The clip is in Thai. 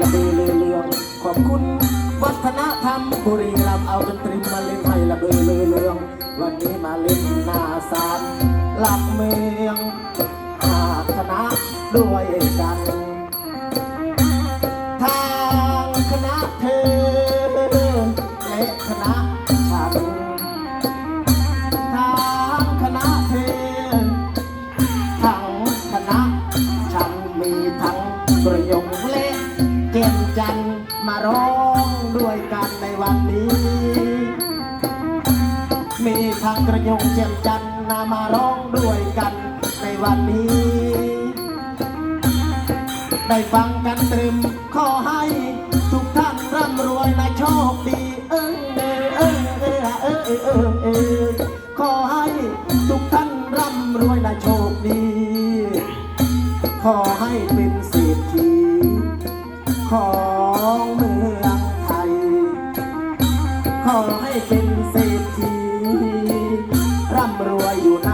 ระเบือเรือเรืองขอบคุณวัฒนธรรมบุรีรัมย์เอาดนตรีมาเล่นให้ระเบือเรือเรืองวันนี้มาเล่นหน้าศาลหลักเมืองหากคณะด้วยกันทางคณะเธอและคณะฉันทางคณะเธอทั้งคณะฉันมีทั้งประยงเล็ียนจันมาร้องด้วยกันในวันนี้ มีพังกระยงเจียมจันนามาร้องด้วยกันในวันนี้ ได้ฟังกันตรึมขอให้ทุกท่านร่ำรวยและโชคดีเออเออเออเออเออเออเออขอให้ทุกท่านร่ำรวยและโชคดี ขอให้เป็นสิทธิ ของเมืองไทย ขอให้เป็นเศรษฐีร่ำรวยอยู่